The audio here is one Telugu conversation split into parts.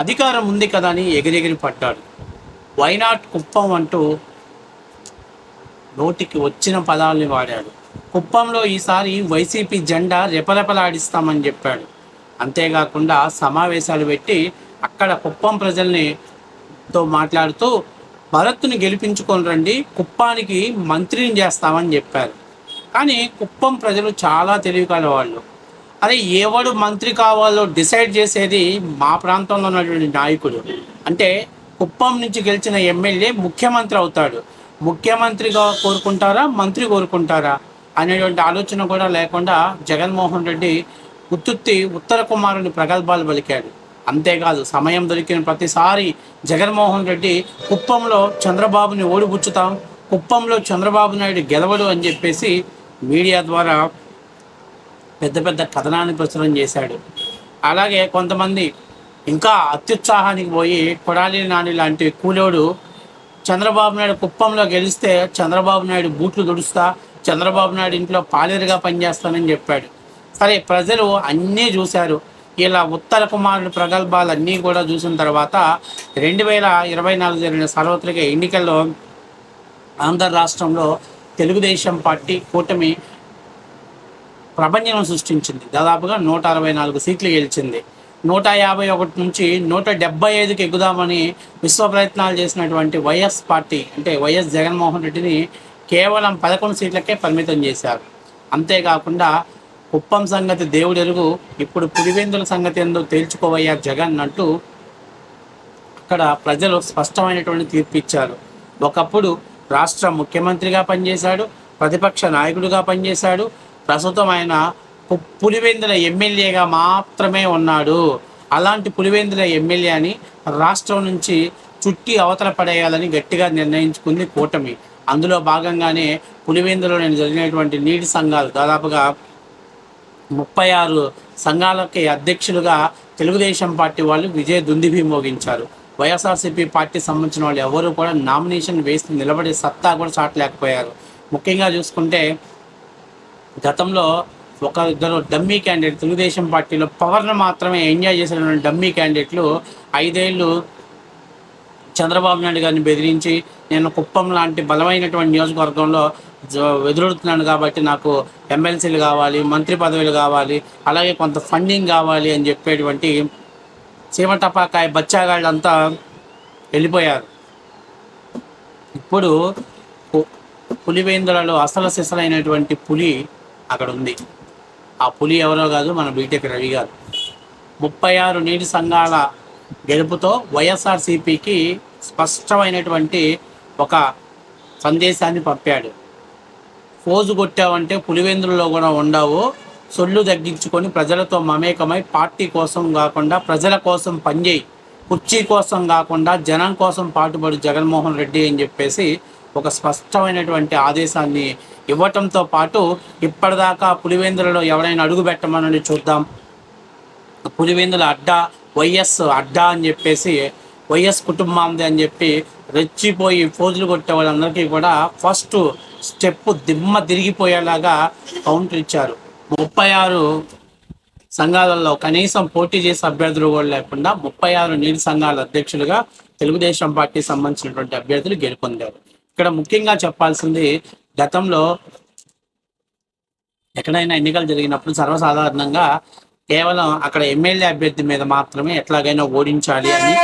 అధికారం ఉంది కదా అని ఎగిరెగిరి పడ్డాడు. వైనాట్ కుప్పం అంటూ నోటికి వచ్చిన పదాలని వాడాడు. కుప్పంలో ఈసారి వైసీపీ జెండా రెపరెపలాడిస్తామని చెప్పాడు. అంతేకాకుండా సమావేశాలు పెట్టి అక్కడ కుప్పం ప్రజల్ని తో మాట్లాడుతూ భరత్ని గెలిపించుకొని రండి కుప్పానికి మంత్రిని చేస్తామని చెప్పారు. కానీ కుప్పం ప్రజలు చాలా తెలివి వాళ్ళు అరే ఎవడు మంత్రి కావాలో డిసైడ్ చేసేది మా ప్రాంతంలో ఉన్నటువంటి నాయకుడు. అంటే కుప్పం నుంచి గెలిచిన ఎమ్మెల్యే ముఖ్యమంత్రి అవుతాడు. ముఖ్యమంత్రిగా కోరుకుంటారా మంత్రి కోరుకుంటారా అనేటువంటి ఆలోచన కూడా లేకుండా జగన్మోహన్ రెడ్డి ఉత్తుత్తి ఉత్తర కుమారుని ప్రగల్భాలు పలికాడు. అంతేకాదు సమయం దొరికిన ప్రతిసారి జగన్మోహన్ రెడ్డి కుప్పంలో చంద్రబాబుని ఓడిపుచ్చుతాం కుప్పంలో చంద్రబాబు నాయుడు గెలవడు అని చెప్పేసి మీడియా ద్వారా పెద్ద పెద్ద కథనాన్ని ప్రచురం చేశాడు. అలాగే కొంతమంది ఇంకా అత్యుత్సాహానికి పోయి కొడాలి నాని లాంటి కూలోడు చంద్రబాబు నాయుడు కుప్పంలో గెలిస్తే చంద్రబాబు నాయుడు బూట్లు దుడుస్తా చంద్రబాబు నాయుడు ఇంట్లో పాలేరుగా పనిచేస్తానని చెప్పాడు. సరే ప్రజలు అన్నీ చూశారు. ఇలా ఉత్తర కుమారుడు ప్రగల్భాలు అన్నీ కూడా చూసిన తర్వాత రెండు వేల ఇరవై నాలుగు జరిగిన సార్వత్రిక ఎన్నికల్లో ఆంధ్ర రాష్ట్రంలో తెలుగుదేశం పార్టీ కూటమి ప్రపంచం సృష్టించింది. దాదాపుగా నూట అరవై నాలుగు సీట్లు గెలిచింది. నూట యాభై ఒకటి నుంచి నూట డెబ్బై ఐదుకి ఎగుదామని విశ్వ ప్రయత్నాలు చేసినటువంటి వైఎస్ పార్టీ అంటే వైఎస్ జగన్మోహన్ రెడ్డిని కేవలం పదకొండు సీట్లకే పరిమితం చేశారు. అంతేకాకుండా కుప్పం సంగతి దేవుడు ఎరుగు ఇప్పుడు పులివెందుల సంగతి ఎందుకు తేల్చుకోవయ్యా జగన్ అంటూ అక్కడ ప్రజలు స్పష్టమైనటువంటి తీర్పు ఇచ్చారు. ఒకప్పుడు రాష్ట్ర ముఖ్యమంత్రిగా పనిచేశాడు ప్రతిపక్ష నాయకుడిగా పనిచేశాడు ప్రస్తుతం ఆయన పులివెందుల ఎమ్మెల్యేగా మాత్రమే ఉన్నాడు. అలాంటి పులివెందుల ఎమ్మెల్యేని రాష్ట్రం నుంచి చుట్టి అవతల పడేయాలని గట్టిగా నిర్ణయించుకుంది కూటమి. అందులో భాగంగానే పులివెందులో నేను జరిగినటువంటి నీటి సంఘాలు దాదాపుగా ముప్పై ఆరు సంఘాలకి అధ్యక్షులుగా తెలుగుదేశం పార్టీ వాళ్ళు విజయ దుందిభి మోగించారు. వైఎస్ఆర్సీపీ పార్టీ సంబంధించిన వాళ్ళు ఎవరు కూడా నామినేషన్ వేసి నిలబడే సత్తా కూడా చాటలేకపోయారు. ముఖ్యంగా చూసుకుంటే గతంలో ఒక ఇద్దరు డమ్మీ క్యాండిడేట్ తెలుగుదేశం పార్టీలో పవర్ను మాత్రమే ఎంజాయ్ చేసినటువంటి డమ్మీ క్యాండిడేట్లు ఐదేళ్ళు చంద్రబాబు నాయుడు గారిని బెదిరించి నేను కుప్పం లాంటి బలమైనటువంటి నియోజకవర్గంలో జ- కాబట్టి నాకు ఎమ్మెల్సీలు కావాలి మంత్రి పదవులు కావాలి అలాగే కొంత ఫండింగ్ కావాలి అని చెప్పేటువంటి చీమటపాకాయ బచ్చాగాళ్ళంతా వెళ్ళిపోయారు. ఇప్పుడు పులివేందులలో అసలు సిసలైనటువంటి పులి అక్కడ ఉంది ఆ పులి ఎవరో కాదు మన బీటెక్ రవి గారు. ముప్పై ఆరు నీటి సంఘాల గెలుపుతో వైఎస్ఆర్సీపీకి స్పష్టమైనటువంటి ఒక సందేశాన్ని పంపాడు. ఫోజు కొట్టావంటే పులివెందులలో కూడా ఉండవు. సొల్లు తగ్గించుకొని ప్రజలతో మమేకమై పార్టీ కోసం కాకుండా ప్రజల కోసం పనిచేయి కుర్చీ కోసం కాకుండా జనం కోసం పాటుపడు జగన్మోహన్ రెడ్డి అని చెప్పేసి ఒక స్పష్టమైనటువంటి ఆదేశాన్ని ఇవ్వటంతో పాటు ఇప్పటిదాకా పులివెందులలో ఎవరైనా అడుగు పెట్టమని చూద్దాం. పులివెందుల అడ్డా వైఎస్ అడ్డా అని చెప్పేసి వైఎస్ కుటుంబంది అని చెప్పి రెచ్చిపోయి ఫోజులు కొట్టే వాళ్ళందరికీ కూడా ఫస్ట్ స్టెప్ దిమ్మ తిరిగిపోయేలాగా కౌంటర్ ఇచ్చారు. ముప్పై ఆరు సంఘాలలో కనీసం పోటీ చేసే అభ్యర్థులు కూడా లేకుండా ముప్పై ఆరు నీటి సంఘాల అధ్యక్షులుగా తెలుగుదేశం పార్టీ సంబంధించినటువంటి అభ్యర్థులు గెలుపొందారు. ఇక్కడ ముఖ్యంగా చెప్పాల్సింది గతంలో ఎక్కడైనా ఎన్నికలు జరిగినప్పుడు సర్వసాధారణంగా కేవలం అక్కడ ఎమ్మెల్యే అభ్యర్థి మీద మాత్రమే ఎట్లాగైనా ఓడించాలి అని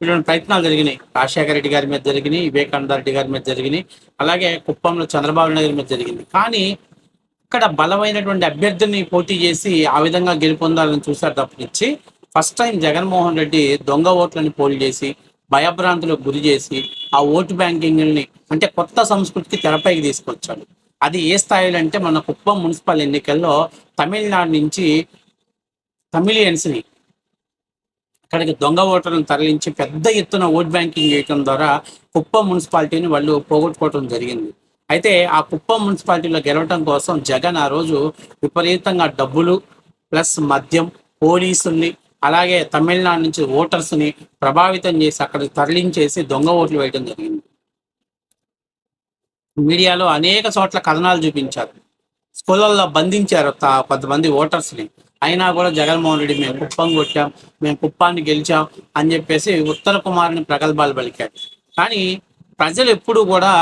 ఇటువంటి ప్రయత్నాలు జరిగినాయి. రాజశేఖర రెడ్డి గారి మీద జరిగినాయి వివేకానంద రెడ్డి గారి మీద జరిగినాయి అలాగే కుప్పంలో చంద్రబాబు నాయుడు గారి మీద జరిగింది. కానీ ఇక్కడ బలమైనటువంటి అభ్యర్థిని పోటీ చేసి ఆ విధంగా గెలుపొందాలని చూశారు తప్పనిచ్చి ఫస్ట్ టైం జగన్మోహన్ రెడ్డి దొంగ ఓట్లని పోల్ చేసి భయభ్రాంతులకు గురి చేసి ఆ ఓటు బ్యాంకింగ్ని అంటే కొత్త సంస్కృతికి తెరపైకి తీసుకొచ్చాడు. అది ఏ స్థాయిలో అంటే మన కుప్పం మున్సిపల్ ఎన్నికల్లో తమిళనాడు నుంచి తమిళియన్స్ని అక్కడికి దొంగ ఓటర్లను తరలించి పెద్ద ఎత్తున ఓట్ బ్యాంకింగ్ చేయడం ద్వారా కుప్పం మున్సిపాలిటీని వాళ్ళు పోగొట్టుకోవడం జరిగింది. అయితే ఆ కుప్పం మున్సిపాలిటీలో గెలవటం కోసం జగన్ ఆ రోజు విపరీతంగా డబ్బులు ప్లస్ మద్యం పోలీసుల్ని అలాగే తమిళనాడు నుంచి ఓటర్స్ని ప్రభావితం చేసి అక్కడికి తరలించేసి దొంగ ఓట్లు వేయడం జరిగింది. మీడియాలో అనేక చోట్ల కథనాలు చూపించారు. స్కూళ్ళల్లో బంధించారు కొంతమంది ఓటర్స్ని. అయినా కూడా జగన్మోహన్ రెడ్డి మేము కుప్పం కొట్టాం మేము కుప్పాన్ని గెలిచాం అని చెప్పేసి ఉత్తర కుమారుని ప్రగల్భాలు పలికాడు. కానీ ప్రజలు ఎప్పుడు కూడా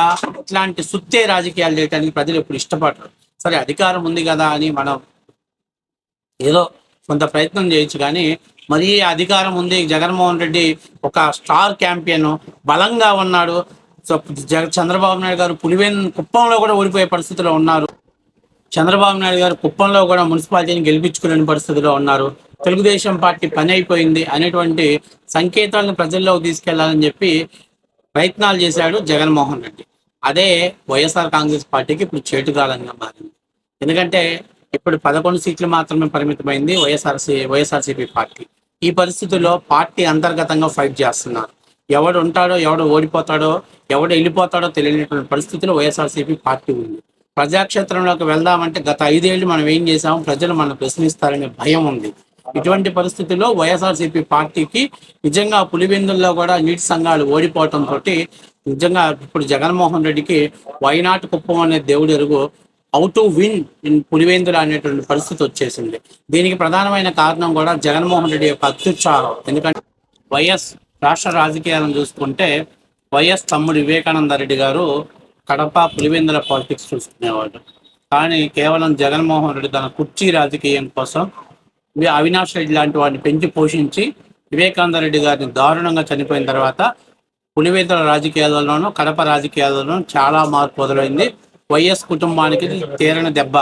ఇట్లాంటి సుత్తే రాజకీయాలు చేయడానికి ప్రజలు ఎప్పుడు ఇష్టపడరు. సరే అధికారం ఉంది కదా అని మనం ఏదో కొంత ప్రయత్నం చేయొచ్చు కానీ మరీ అధికారం ఉంది. జగన్మోహన్ రెడ్డి ఒక స్టార్ క్యాంపియన్ బలంగా ఉన్నాడు. సో జగ చంద్రబాబు నాయుడు గారు పులివెన్ కుప్పంలో కూడా ఓడిపోయే పరిస్థితిలో ఉన్నారు. చంద్రబాబు నాయుడు గారు కుప్పంలో కూడా మున్సిపాలిటీని గెలిపించుకునే పరిస్థితిలో ఉన్నారు. తెలుగుదేశం పార్టీ పని అయిపోయింది అనేటువంటి సంకేతాలను ప్రజల్లోకి తీసుకెళ్ళాలని చెప్పి ప్రయత్నాలు చేశాడు జగన్మోహన్ రెడ్డి. అదే వైఎస్ఆర్ కాంగ్రెస్ పార్టీకి ఇప్పుడు చేటుగాలంగా మారింది. ఎందుకంటే ఇప్పుడు పదకొండు సీట్లు మాత్రమే పరిమితమైంది వైఎస్ఆర్సీ వైఎస్ఆర్సీపీ పార్టీ. ఈ పరిస్థితుల్లో పార్టీ అంతర్గతంగా ఫైట్ చేస్తున్నారు. ఎవడు ఉంటాడో ఎవడు ఓడిపోతాడో ఎవడు వెళ్ళిపోతాడో తెలియనటువంటి పరిస్థితిలో వైఎస్ఆర్సీపీ పార్టీ ఉంది. ప్రజాక్షేత్రంలోకి వెళ్దామంటే గత ఐదేళ్ళు మనం ఏం చేసాము ప్రజలు మనం ప్రశ్నిస్తారనే భయం ఉంది. ఇటువంటి పరిస్థితుల్లో వైఎస్ఆర్సీపీ పార్టీకి నిజంగా పులివెందుల్లో కూడా నీటి సంఘాలు ఓడిపోవటం తోటి నిజంగా ఇప్పుడు జగన్మోహన్ రెడ్డికి వైనాట్ కుప్పం అనే దేవుడు ఎరుగు how to win in Pulivendula అనేటువంటి పరిస్థితి వచ్చేసింది. దీనికి ప్రధానమైన కారణం కూడా జగన్మోహన్ రెడ్డి యొక్క అత్యుత్సాహం. ఎందుకంటే వైఎస్ రాష్ట్ర రాజకీయాలను చూసుకుంటే వైఎస్ తమ్ముడు వివేకానంద రెడ్డి గారు కడప పులివెందుల పాలిటిక్స్ చూసుకునేవాడు కానీ కేవలం జగన్మోహన్ రెడ్డి తన కుర్చీ రాజకీయం కోసం వి- అవినాష్ రెడ్డి లాంటి వాడిని పెంచి పోషించి వివేకానంద రెడ్డి గారిని దారుణంగా చనిపోయిన తర్వాత పులివెందుల రాజకీయాలలోనూ కడప రాజకీయాలలోనూ చాలా మార్పు మొదలైంది. వైఎస్ కుటుంబానికి తీరని దెబ్బ.